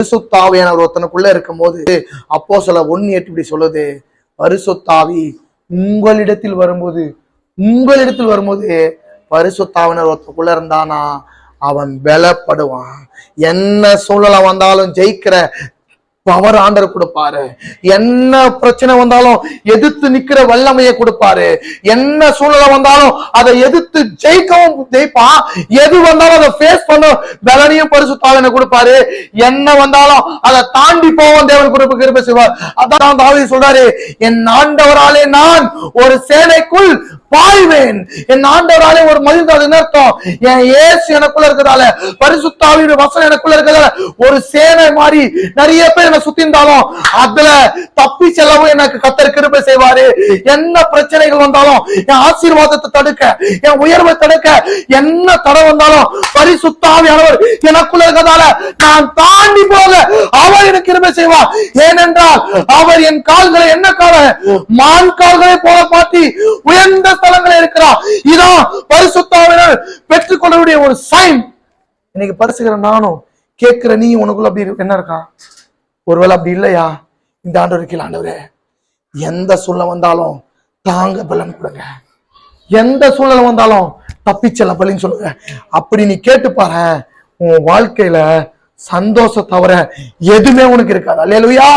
பரிசுத்தாவியானவர் ஒருத்தனுக்குள்ள இருக்கும் போது அப்போ சில ஒன்னு எட்டு இப்படி சொல்லுது பரிசுத்தாவி உங்களிடத்தில் வரும்போது உங்களிடத்தில் வரும்போது பரிசுத்தாவினர் ஒருத்தனுக்குள்ள இருந்தானா? அவன் பலப்படுவான். என்ன சூழ்நிலை வந்தாலும் ஜெயிக்கிற பவர் ஆண்டர் கொடுப்பாரு. என்ன பிரச்சனை வந்தாலும் எதிர்த்து நிக்கிற வல்லமையை கொடுப்பாரு. என்ன சூழ்நிலை வந்தாலும் அதை எதிர்த்து ஜெயிக்கவும் ஜெயிப்பா. எது வந்தாலும் அதை ஃபேஸ் பண்ண பலனையும் பரிசுத்தாவினை கொடுப்பாரு. என்ன வந்தாலும் அதை தாண்டி போவோம் தேவன் கொடுப்பு கிருப்பை செய்வார். அதான் தாவி சொல்றாரு என் ஆண்டவராலே நான் ஒரு சேனைக்குள் பாய்வேன். என் ஆண்டவராலே ஒரு மகிழ்ந்தாது அர்த்தம்? என் ஏசு எனக்குள்ள இருக்கிறதால பரிசுத்தாவியோட வசனம் எனக்குள்ள இருக்கிறதால ஒரு சேனை மாதிரி நிறைய பேர் என்ன சுத்தி இருந்தாலும் அதுல தப்பி செல்லவும் எனக்கு கத்தர் கிருபை செய்வாரு. என்ன பிரச்சனைகள் வந்தாலும் என் ஆசீர்வாதத்தை தடுக்க என் உயர்வை தடுக்க என்ன தடை வந்தாலும் பரிசுத்தாவியானவர் எனக்குள்ள இருக்கிறதால நான் தாண்டி போக அவர் எனக்கு கிருபை செய்வார். ஏனென்றால் அவர் என் கால்களை என்ன கால? மான் கால்களை போல மாற்றி உயர்ந்த ஸ்தலங்களை இருக்கிறார். இதான் பரிசுத்தாவினர் பெற்றுக்கொள்ளக்கூடிய ஒரு சைன் இன்னைக்கு பரிசுகிற நானும் கேட்குற நீ உனக்குள்ள அப்படி என்ன இருக்கா? ஒருவேளை அப்படி இல்லையா? இந்த ஆண்டு இருக்கல ஆண்டவரே எந்த சூழ்நிலை வந்தாலும் தாங்க பலன் கொடுங்க. எந்த சூழ்நிலை வந்தாலும் தப்பிச்சல பலின்னு சொல்லுங்க. அப்படி நீ கேட்டு பாரு உன் வாழ்க்கையில சந்தோஷம் தவிர எதுவுமே உனக்கு இருக்காது. அல்லையா